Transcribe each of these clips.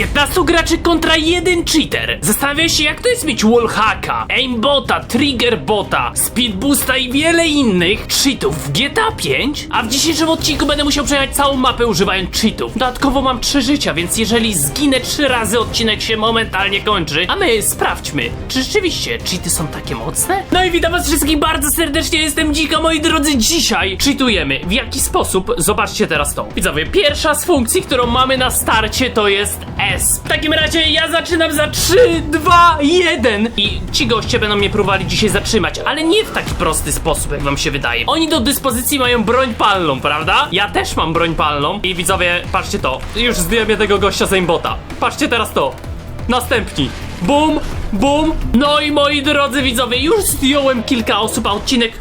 15 graczy kontra jeden cheater. Zastanawiam się, jak to jest mieć wallhacka, aimbota, triggerbota, speedboosta i wiele innych cheatów w GTA 5, a w dzisiejszym odcinku będę musiał przejechać całą mapę używając cheatów. Dodatkowo mam 3 życia, więc jeżeli zginę 3 razy, odcinek się momentalnie kończy. A my sprawdźmy, czy rzeczywiście cheaty są takie mocne? No i witam was wszystkich bardzo serdecznie, jestem Dzika, moi drodzy, dzisiaj cheatujemy. W jaki sposób? Zobaczcie teraz to. Widzowie, pierwsza z funkcji, którą mamy na starcie to jest S. W takim razie ja zaczynam za 3, 2, 1 i ci goście będą mnie próbowali dzisiaj zatrzymać, ale nie w taki prosty sposób, jak wam się wydaje. Oni do dyspozycji mają broń palną, prawda? Ja też mam broń palną i widzowie, patrzcie to. Już zdjąłem jednego gościa z aimbota. Patrzcie teraz to. Następni. Bum, bum. No i moi drodzy widzowie, już zdjąłem kilka osób, a odcinek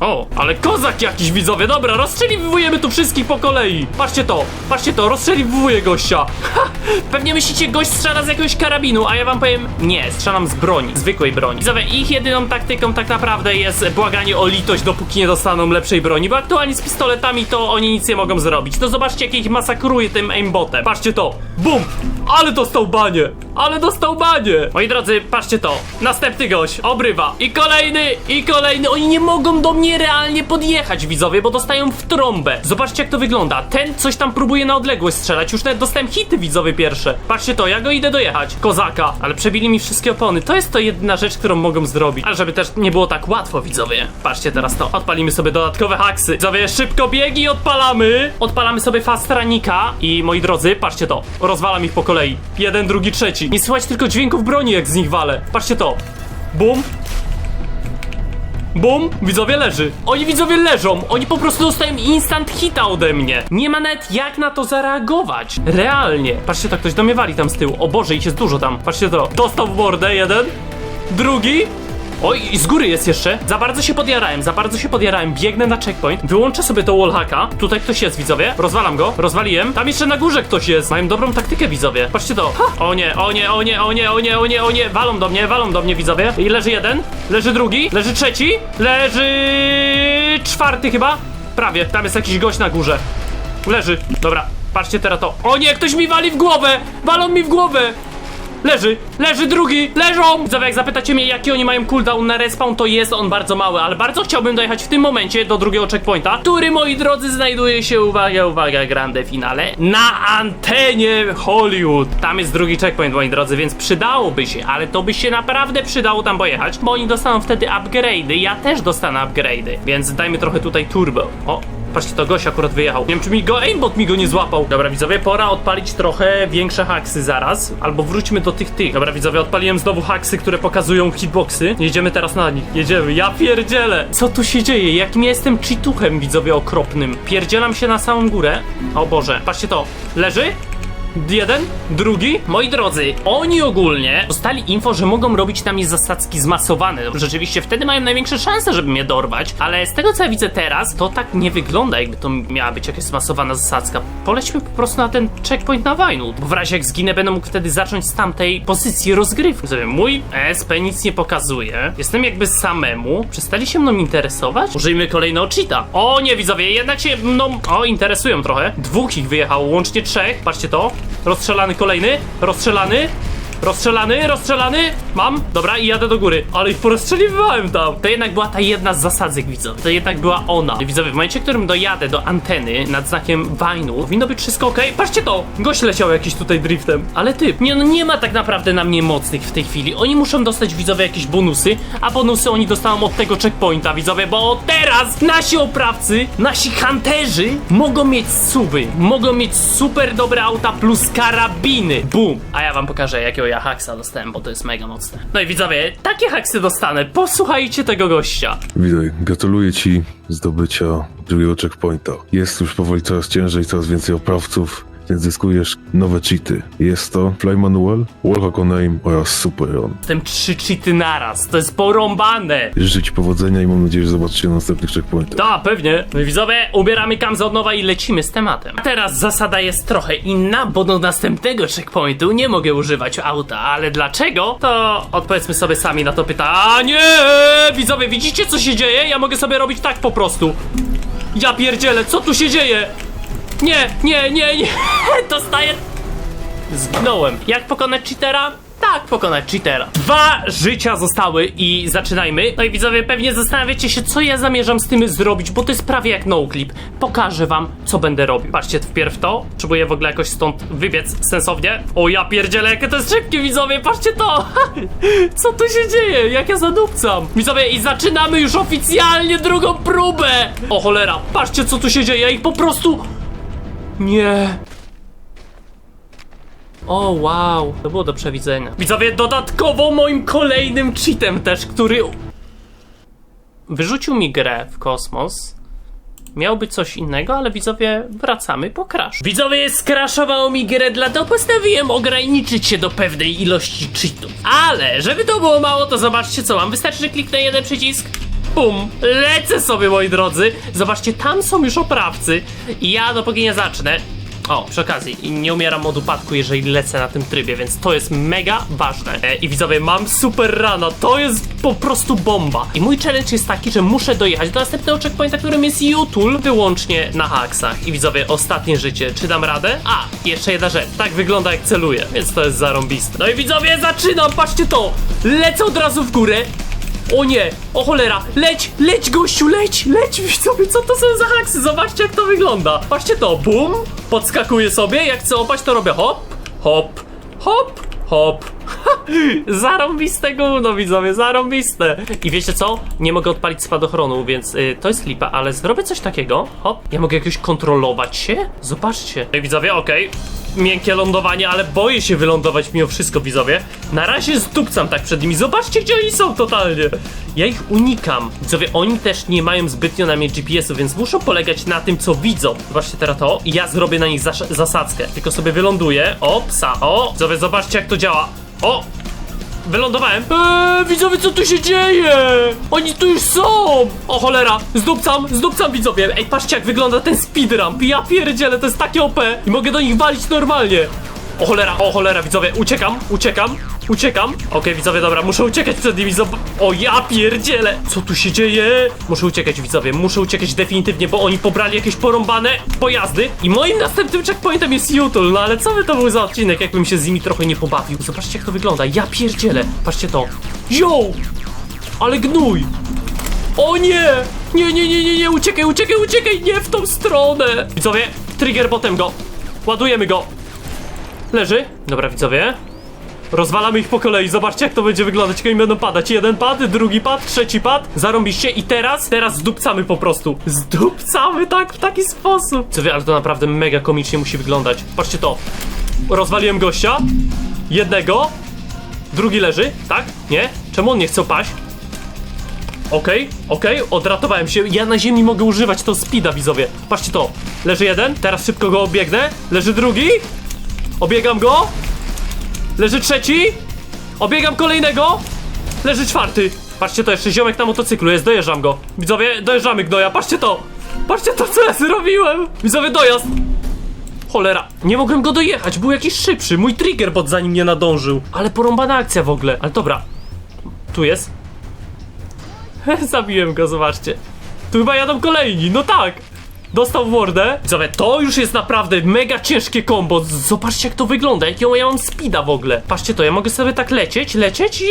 o, ale kozak jakiś widzowie, dobra, rozstrzeliwujemy tu wszystkich po kolei. Patrzcie to, patrzcie to, rozstrzeliwuję gościa. Ha, pewnie myślicie, gość strzela z jakiegoś karabinu, a ja wam powiem, nie, strzelam z broni, zwykłej broni. Widzowie, ich jedyną taktyką tak naprawdę jest błaganie o litość, dopóki nie dostaną lepszej broni, bo aktualnie z pistoletami to oni nic nie mogą zrobić. To zobaczcie, jak ich masakruje tym aimbotem. Patrzcie to, bum, ale dostał banie, ale dostał banie. Moi drodzy, patrzcie to, następny gość, obrywa i kolejny, i kolejny, oni nie mogą do mnie realnie podjechać, widzowie, bo dostają w trąbę. Zobaczcie, jak to wygląda. Ten coś tam próbuje na odległość strzelać. Już nawet dostałem hity, widzowie, pierwsze. Patrzcie to, ja go idę dojechać. Kozaka. Ale przebili mi wszystkie opony. To jest to jedyna rzecz, którą mogą zrobić. Ale żeby też nie było tak łatwo, widzowie. Patrzcie teraz to. Odpalimy sobie dodatkowe haksy. Widzowie, szybko biegi odpalamy. Odpalamy sobie fast runnika. I moi drodzy, patrzcie to. Rozwalam ich po kolei. Jeden, drugi, trzeci. Nie słychać tylko dźwięków broni, jak z nich walę. Patrzcie to. Bum, Bum, widzowie leży. Oni widzowie leżą. Oni po prostu dostają instant hita ode mnie. Nie ma nawet jak na to zareagować. Realnie. Patrzcie, tak ktoś do mnie wali tam z tyłu. O Boże, ich jest dużo tam. Patrzcie to. Dostał w mordę jeden. Drugi. Oj, i z góry jest jeszcze. Za bardzo się podjarałem, za bardzo się podjarałem. Biegnę na checkpoint. Wyłączę sobie to wallhacka. Tutaj ktoś jest, widzowie. Rozwalam go. Rozwaliłem. Tam jeszcze na górze ktoś jest. Mają dobrą taktykę, widzowie. Patrzcie to. Ha! O nie, o nie, o nie, o nie, o nie, o nie, o nie. Walą do mnie, walą do mnie, widzowie. I leży jeden. Leży drugi. Leży trzeci. Leży czwarty chyba. Prawie. Tam jest jakiś gość na górze. Leży. Dobra. Patrzcie teraz to. O nie, ktoś mi wali w głowę! Walą mi w głowę! Leży, leży drugi, leżą! Widzowie, jak zapytacie mnie, jaki oni mają cooldown na respawn, to jest on bardzo mały, ale bardzo chciałbym dojechać w tym momencie do drugiego checkpointa, który, moi drodzy, znajduje się, uwaga, uwaga, grande finale, na antenie Hollywood. Tam jest drugi checkpoint, moi drodzy, więc przydałoby się, ale to by się naprawdę przydało tam pojechać, bo oni dostaną wtedy upgrade'y, ja też dostanę upgrade'y, więc dajmy trochę tutaj turbo. O, Patrzcie, to gość akurat wyjechał. Nie wiem, czy mi go aimbot mi go nie złapał. Dobra, widzowie, pora odpalić trochę większe haksy zaraz. Albo wróćmy do tych tych. Dobra, widzowie, odpaliłem znowu haksy, które pokazują hitboxy. Jedziemy teraz na nich. Jedziemy. Ja pierdzielę. Co tu się dzieje? Jakim ja jestem cheatuchem, widzowie, okropnym. Pierdzielam się na samą górę. O Boże. Patrzcie to. Leży? Jeden, drugi. Moi drodzy, oni ogólnie dostali info, że mogą robić na mnie zasadzki zmasowane. Rzeczywiście wtedy mają największe szanse, żeby mnie dorwać, ale z tego co ja widzę teraz, to tak nie wygląda, jakby to miała być jakaś zmasowana zasadzka. Polećmy po prostu na ten checkpoint na Wajnu, bo w razie jak zginę, będę mógł wtedy zacząć z tamtej pozycji rozgrywki. Sobie mój ESP nic nie pokazuje. Jestem jakby samemu. Przestali się mną interesować? Użyjmy kolejnego cheata. O nie, widzowie, jednak się mną, o, interesują trochę. Dwóch ich wyjechało, łącznie trzech. Patrzcie to. Rozstrzelany kolejny, rozstrzelany, rozstrzelany, rozstrzelany. Mam, dobra, i jadę do góry. Ale ich porozstrzeliwałem tam. To jednak była ta jedna z zasadzek, widzę. To jednak była ona. Widzowie, w momencie, w którym dojadę do anteny nad znakiem Wajnu, powinno być wszystko ok. Patrzcie to! Gość leciał jakiś tutaj driftem. Ale ty, nie, no nie ma tak naprawdę na mnie mocnych w tej chwili. Oni muszą dostać, widzowie, jakieś bonusy, a bonusy oni dostaną od tego checkpointa, widzowie, bo teraz nasi oprawcy, nasi hunterzy mogą mieć suby, mogą mieć super dobre auta plus karabiny. Boom! A ja wam pokażę, jakiego ja haksa dostałem, bo to jest mega mocne. No i widzowie, takie haksy dostanę. Posłuchajcie tego gościa. Witaj, gratuluję Ci zdobycia drugiego checkpointa. Jest już powoli coraz ciężej, coraz więcej oprawców, zyskujesz nowe cheaty. Jest to Fly Manual, Wallhack on Aim oraz Super On. Jestem trzy cheaty naraz, to jest porąbane. Życzę Ci powodzenia i mam nadzieję, że zobaczycie na następnych checkpointach. Tak, pewnie. Widzowie, ubieramy kamzę od nowa i lecimy z tematem. A teraz zasada jest trochę inna, bo do następnego checkpointu nie mogę używać auta, ale dlaczego? To odpowiedzmy sobie sami na to pytanie. Widzowie, widzicie co się dzieje? Ja mogę sobie robić tak po prostu. Ja pierdzielę, co tu się dzieje? Nie, nie, nie, nie. Dostaję Zginąłem. Jak pokonać cheatera? Tak, pokonać cheatera. Dwa życia zostały i zaczynajmy. No i widzowie, pewnie zastanawiacie się, co ja zamierzam z tym zrobić, bo to jest prawie jak noclip. Pokażę wam, co będę robił. Patrzcie wpierw to. Potrzebuję w ogóle jakoś stąd wybiec sensownie. O ja pierdzielę, jakie to jest szybkie, widzowie, patrzcie to! co tu się dzieje? Jak ja zadupcam? Widzowie, i zaczynamy już oficjalnie drugą próbę! O cholera, patrzcie, co tu się dzieje, ja ich po prostu... Nie. O, wow, to było do przewidzenia. Widzowie, dodatkowo moim kolejnym cheatem też, który wyrzucił mi grę w kosmos. Miał być coś innego, ale widzowie, wracamy po crash. Widzowie, skraszowało mi grę, dlatego postanowiłem ograniczyć się do pewnej ilości cheatów. Ale, żeby to było mało, to zobaczcie co mam. Wystarczy, że kliknę jeden przycisk. Bum! Lecę sobie, moi drodzy. Zobaczcie, tam są już oprawcy. I ja, dopóki nie zacznę, o, przy okazji, nie umieram od upadku, jeżeli lecę na tym trybie, więc to jest mega ważne. E, I widzowie, mam super rana, to jest po prostu bomba. I mój challenge jest taki, że muszę dojechać do następnego checkpointa, którym jest YouTube, wyłącznie na haksach. I widzowie, ostatnie życie, czy dam radę? A, jeszcze jedna rzecz, tak wygląda jak celuję, więc to jest zarąbiste. No i widzowie, zaczynam, patrzcie to! Lecę od razu w górę, o nie! O cholera! Leć! Leć gościu! Leć! Leć! Widzowie, co to są za haksy? Zobaczcie jak to wygląda! Patrzcie to! Bum! Podskakuję sobie, jak chcę opaść to robię hop! Hop! Hop! Hop! Zarąbiste gówno widzowie, zarąbiste! I wiecie co? Nie mogę odpalić spadochronu, więc y, to jest lipa, ale zrobię coś takiego. Hop! Ja mogę jakoś kontrolować się? Zobaczcie. Ej, widzowie, okej. Miękkie lądowanie, ale boję się wylądować mimo wszystko, widzowie. Na razie zdupcam tak przed nimi. Zobaczcie, gdzie oni są totalnie. Ja ich unikam. Widzowie, oni też nie mają zbytnio na mnie GPS-u, więc muszą polegać na tym, co widzą. Zobaczcie teraz to ja zrobię na nich zas- zasadzkę. Tylko sobie wyląduję. O, psa, o. Widzowie, zobaczcie, jak to działa. O, Wylądowałem. Eee, widzowie, co tu się dzieje? Oni tu już są! O cholera, zdupcam, zdupcam widzowie. Ej, patrzcie jak wygląda ten speedrun. Ja pierdzielę, to jest takie OP. I mogę do nich walić normalnie. O cholera, o cholera, widzowie, uciekam, uciekam, uciekam. Okej, widzowie, dobra, muszę uciekać przed nimi. Zob- o ja pierdzielę, co tu się dzieje? Muszę uciekać, widzowie, muszę uciekać definitywnie, bo oni pobrali jakieś porąbane pojazdy. I moim następnym checkpointem jest YouTube, no ale co by to był za odcinek, jakbym się z nimi trochę nie pobawił. Zobaczcie, jak to wygląda, ja pierdzielę. Patrzcie to. Yo! Ale gnój! O nie! Nie, nie, nie, nie, nie, uciekaj, uciekaj, uciekaj, nie w tą stronę! Widzowie, trigger potem go. Ładujemy go. Leży. Dobra, widzowie. Rozwalamy ich po kolei, zobaczcie jak to będzie wyglądać, oni będą padać. Jeden pad, drugi pad, trzeci pad. Zarąbiście i teraz, teraz zdupcamy po prostu. Zdupcamy tak, w taki sposób. Co wie, ale to naprawdę mega komicznie musi wyglądać. Patrzcie to. Rozwaliłem gościa. Jednego. Drugi leży, tak? Nie? Czemu on nie chce paść? Okej, okej, odratowałem się. Ja na ziemi mogę używać to speeda, widzowie. Patrzcie to. Leży jeden, teraz szybko go obiegnę. Leży drugi. Obiegam go. Leży trzeci. Obiegam kolejnego. Leży czwarty. Patrzcie to, jeszcze ziomek na motocyklu jest, dojeżdżam go. Widzowie, dojeżdżamy gnoja, patrzcie to. Patrzcie to, co ja zrobiłem. Widzowie, dojazd. Cholera, nie mogłem go dojechać, był jakiś szybszy. Mój trigger bot za nim nie nadążył. Ale porąbana akcja w ogóle. Ale dobra. Tu jest. Zabiłem go, zobaczcie. Tu chyba jadą kolejni, no tak. Dostał w mordę. Widzowie, to już jest naprawdę mega ciężkie kombo. Zobaczcie jak to wygląda, jakiego ja mam speeda w ogóle. Patrzcie to, ja mogę sobie tak lecieć, lecieć i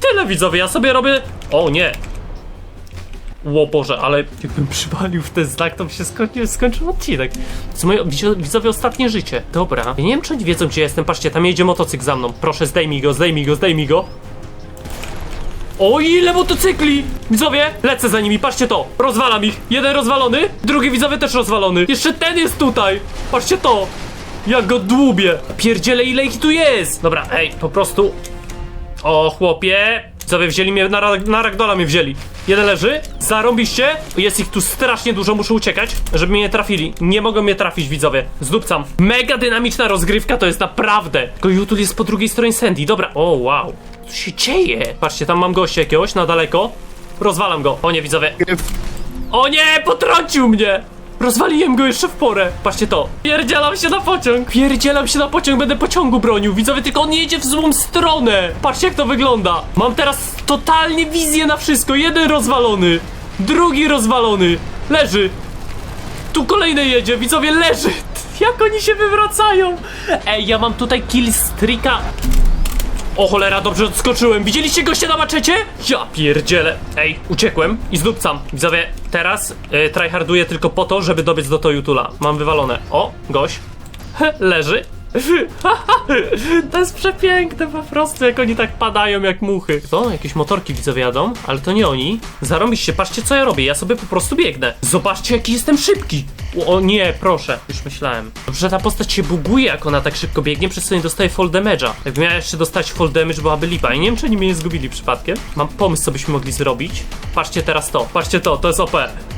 tyle widzowie. Ja sobie robię... O nie. O Boże, ale jakbym przywalił w ten znak, to by się skończył, skończył odcinek. To moje widzo- widzowie ostatnie życie. Dobra. Ja nie wiem, czy oni wiedzą, gdzie jestem. Patrzcie, tam jedzie motocykl za mną. Proszę, zdejmij go, zdejmij go, zdejmij go. O ile motocykli! Widzowie, lecę za nimi, patrzcie to! Rozwalam ich! Jeden rozwalony, drugi widzowie też rozwalony. Jeszcze ten jest tutaj! Patrzcie to! Jak go dłubię! Pierdziele ile ich tu jest! Dobra, ej, po prostu... O chłopie! Widzowie wzięli mnie, na, na ragdola mnie wzięli. Jeden leży, zarąbiście. Jest ich tu strasznie dużo, muszę uciekać, żeby mnie nie trafili. Nie mogą mnie trafić, widzowie. Zdupcam. Mega dynamiczna rozgrywka to jest naprawdę. Tylko YouTube jest po drugiej stronie Sandy. Dobra, o wow. Co się dzieje? Patrzcie, tam mam gościa jakiegoś na daleko. Rozwalam go. O nie, widzowie. O nie, potrącił mnie! Rozwaliłem go jeszcze w porę. Patrzcie to. Pierdzielam się na pociąg. Pierdzielam się na pociąg, będę pociągu bronił. Widzowie, tylko on jedzie w złą stronę. Patrzcie jak to wygląda. Mam teraz totalnie wizję na wszystko. Jeden rozwalony. Drugi rozwalony. Leży. Tu kolejny jedzie, widzowie, leży. Jak oni się wywracają? Ej, ja mam tutaj killstreaka. O cholera, dobrze odskoczyłem. Widzieliście gościa na maczecie? Ja pierdzielę. Ej, uciekłem i zdupcam. Widzowie, teraz y, tryharduję tylko po to, żeby dobiec do Toyotula. Mam wywalone. O, gość. Leży. To jest przepiękne po prostu, jak oni tak padają jak muchy. To? Jakieś motorki widzowie jadą, ale to nie oni. Zarobiście, patrzcie co ja robię, ja sobie po prostu biegnę. Zobaczcie jaki jestem szybki. O nie, proszę, już myślałem. Dobrze, ta postać się buguje, jak ona tak szybko biegnie, przez co nie dostaje fall damage'a. Jakbym miała jeszcze dostać fall damage, byłaby lipa. I nie wiem, czy oni mnie nie zgubili przypadkiem. Mam pomysł, co byśmy mogli zrobić. Patrzcie teraz to, patrzcie to, to jest OP.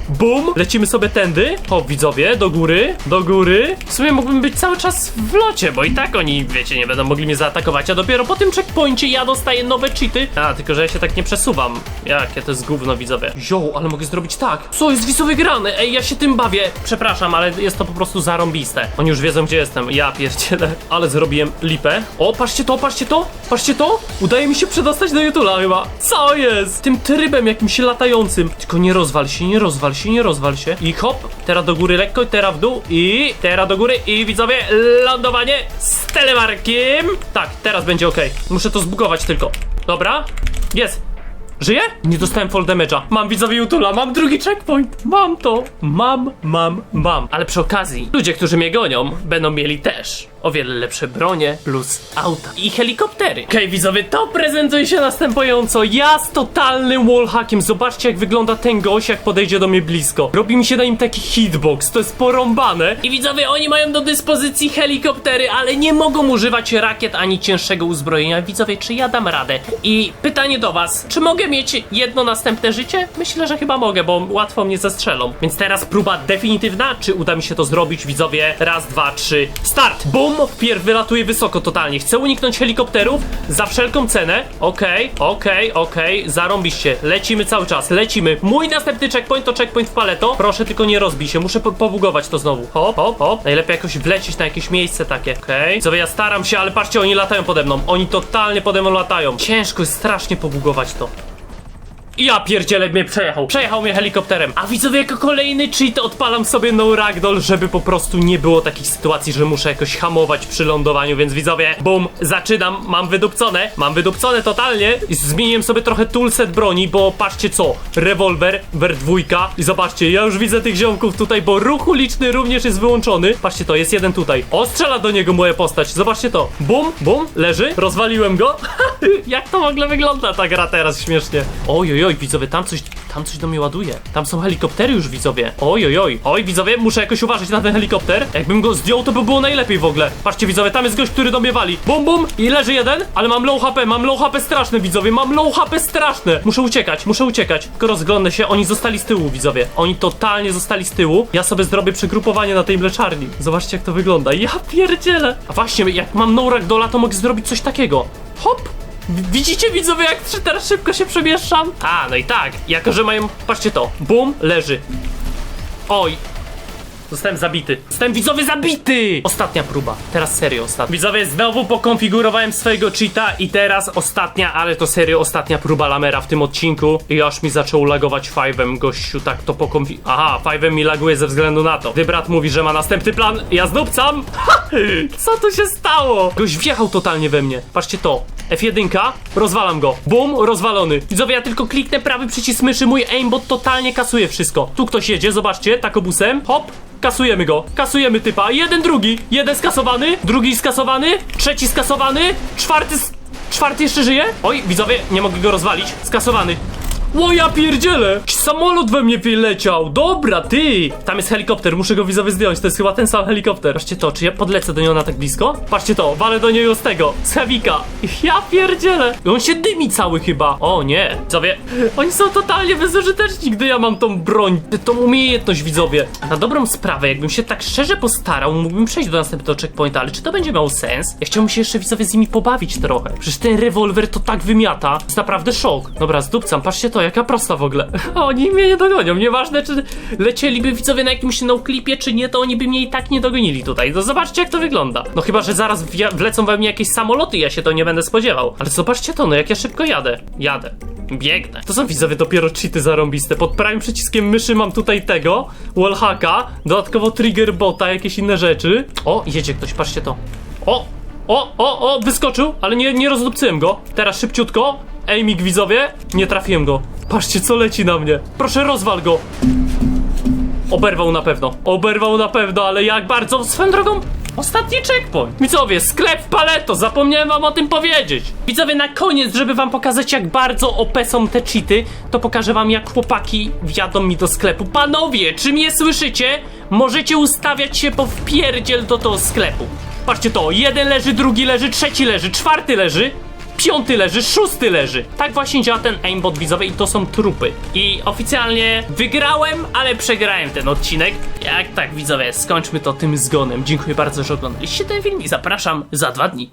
Bum! Lecimy sobie tędy. O, widzowie, do góry, do góry. W sumie mógłbym być cały czas w locie, bo i tak oni, wiecie, nie będą mogli mnie zaatakować, a dopiero po tym checkpoincie ja dostaję nowe cheaty. A, tylko że ja się tak nie przesuwam. Jakie to jest gówno, widzowie. Yo, ale mogę zrobić tak. Co jest widzowie grane? Ej, ja się tym bawię. Przepraszam, ale jest to po prostu zarąbiste. Oni już wiedzą, gdzie jestem. Ja pierdzielę. Ale zrobiłem lipę. O, patrzcie to, patrzcie to, patrzcie to. Udaje mi się przedostać do YouTube'a chyba. Co jest? Tym trybem jakimś latającym. Tylko nie rozwal się, nie rozwal się, nie rozwal się. I hop, teraz do góry lekko, teraz w dół i teraz do góry i widzowie, lądowanie z telemarkiem. Tak, teraz będzie ok. Muszę to zbugować tylko. Dobra, jest. Żyję? Nie dostałem fall damage'a. Mam widzowie Jutula, mam drugi checkpoint. Mam to. Mam, mam, mam. Ale przy okazji, ludzie, którzy mnie gonią, będą mieli też o wiele lepsze bronie plus auta i helikoptery. Okej, widzowie, to prezentuje się następująco. Ja z totalnym wallhackiem. Zobaczcie, jak wygląda ten gość, jak podejdzie do mnie blisko. Robi mi się na nim taki hitbox. To jest porąbane. I widzowie, oni mają do dyspozycji helikoptery, ale nie mogą używać rakiet ani cięższego uzbrojenia. Widzowie, czy ja dam radę? I pytanie do was, czy mogę mieć jedno następne życie? Myślę, że chyba mogę, bo łatwo mnie zastrzelą. Więc teraz próba definitywna, czy uda mi się to zrobić, widzowie? Raz, dwa, trzy, start! Bum! Wpierw wylatuję wysoko totalnie. Chcę uniknąć helikopterów za wszelką cenę. Okej, okej, okej, zarąbiście. Lecimy cały czas, lecimy. Mój następny checkpoint to checkpoint w paleto. Proszę tylko nie rozbij się, muszę po pobugować to znowu. Hop, hop, hop. Najlepiej jakoś wlecieć na jakieś miejsce takie. Okej. Okay. ja staram się, ale patrzcie, oni latają pode mną. Oni totalnie pode mną latają. Ciężko jest strasznie pobugować to. Ja pierdzielę mnie przejechał. Przejechał mnie helikopterem. A widzowie, jako kolejny cheat odpalam sobie no ragdoll, żeby po prostu nie było takich sytuacji, że muszę jakoś hamować przy lądowaniu, więc widzowie, bum, zaczynam, mam wydupcone, mam wydupcone totalnie zmieniłem sobie trochę toolset broni, bo patrzcie co, rewolwer, wer dwójka i zobaczcie, ja już widzę tych ziomków tutaj, bo ruch uliczny również jest wyłączony. Patrzcie to, jest jeden tutaj. O, strzela do niego moja postać, zobaczcie to. Bum, bum, leży, rozwaliłem go. Jak to w ogóle wygląda ta gra teraz śmiesznie. Oj, oj, oj, widzowie, tam coś, tam coś do mnie ładuje. Tam są helikoptery już, widzowie. Oj, oj, widzowie, muszę jakoś uważać na ten helikopter. Jakbym go zdjął, to by było najlepiej w ogóle. Patrzcie, widzowie, tam jest gość, który do mnie wali. Bum, bum i leży jeden, ale mam low HP, mam low HP straszne, widzowie, mam low HP straszne. Muszę uciekać, muszę uciekać. Tylko rozglądnę się, oni zostali z tyłu, widzowie. Oni totalnie zostali z tyłu. Ja sobie zrobię przegrupowanie na tej mleczarni. Zobaczcie, jak to wygląda. Ja pierdzielę. A właśnie, jak mam no dola, to mogę zrobić coś takiego. Hop! Widzicie widzowie jak teraz szybko się przemieszczam? A, no i tak, jako że mają, patrzcie to, bum, leży. Oj, Zostałem zabity. Zostałem widzowie zabity! Ostatnia próba. Teraz serio ostatnia. Widzowie, znowu pokonfigurowałem swojego cheata i teraz ostatnia, ale to serio ostatnia próba lamera w tym odcinku. I aż mi zaczął lagować five'em, gościu, tak to pokonfi... Aha, five'em mi laguje ze względu na to. Gdy brat mówi, że ma następny plan, ja zdupcam! Co tu się stało? Gość wjechał totalnie we mnie. Patrzcie to. F1, rozwalam go. Bum, rozwalony. Widzowie, ja tylko kliknę prawy przycisk myszy, mój aimbot totalnie kasuje wszystko. Tu ktoś jedzie, zobaczcie, takobusem. Hop, Kasujemy go, kasujemy typa. Jeden, drugi. Jeden skasowany, drugi skasowany, trzeci skasowany, czwarty. Czwarty jeszcze żyje? Oj, widzowie, nie mogę go rozwalić. Skasowany. O ja pierdzielę! Samolot we mnie leciał! Dobra, ty! Tam jest helikopter, muszę go widzowie zdjąć, to jest chyba ten sam helikopter. Patrzcie to, czy ja podlecę do niego na tak blisko? Patrzcie to, walę do niego z tego, z Hewika. Ja pierdzielę! On się dymi cały chyba. O nie, widzowie, oni są totalnie bezużyteczni, gdy ja mam tą broń, tą umiejętność, widzowie. Na dobrą sprawę, jakbym się tak szczerze postarał, mógłbym przejść do następnego checkpointa, ale czy to będzie miało sens? Ja chciałbym się jeszcze widzowie z nimi pobawić trochę. Przecież ten rewolwer to tak wymiata, jest naprawdę szok. Dobra, zdupcam, patrzcie to, jaka prosta w ogóle. Oni mnie nie dogonią. Nieważne, czy lecieliby widzowie na jakimś no-clipie, czy nie, to oni by mnie i tak nie dogonili tutaj. No zobaczcie, jak to wygląda. No chyba, że zaraz wlecą we mnie jakieś samoloty, ja się to nie będę spodziewał. Ale zobaczcie to, no jak ja szybko jadę. Jadę. Biegnę. To są widzowie dopiero cheaty zarąbiste. Pod prawym przyciskiem myszy mam tutaj tego, wallhacka, dodatkowo trigger bota, jakieś inne rzeczy. O, jedzie ktoś, patrzcie to. O, o, o, o, wyskoczył, ale nie, nie rozdupcyłem go. Teraz szybciutko. Aiming widzowie, nie trafiłem go. Patrzcie co leci na mnie. Proszę rozwal go. Oberwał na pewno. Oberwał na pewno, ale jak bardzo swoją drogą. Ostatni checkpoint. Widzowie, sklep Paleto, zapomniałem wam o tym powiedzieć. Widzowie, na koniec, żeby wam pokazać jak bardzo OP są te cheaty, to pokażę wam jak chłopaki wjadą mi do sklepu. Panowie, czy mnie słyszycie? Możecie ustawiać się po wpierdziel do tego sklepu. Patrzcie to, jeden leży, drugi leży, trzeci leży, czwarty leży. Piąty leży, szósty leży. Tak właśnie działa ten aimbot widzowy i to są trupy. I oficjalnie wygrałem, ale przegrałem ten odcinek. Jak tak widzowie, skończmy to tym zgonem. Dziękuję bardzo, że oglądaliście ten film i zapraszam za dwa dni.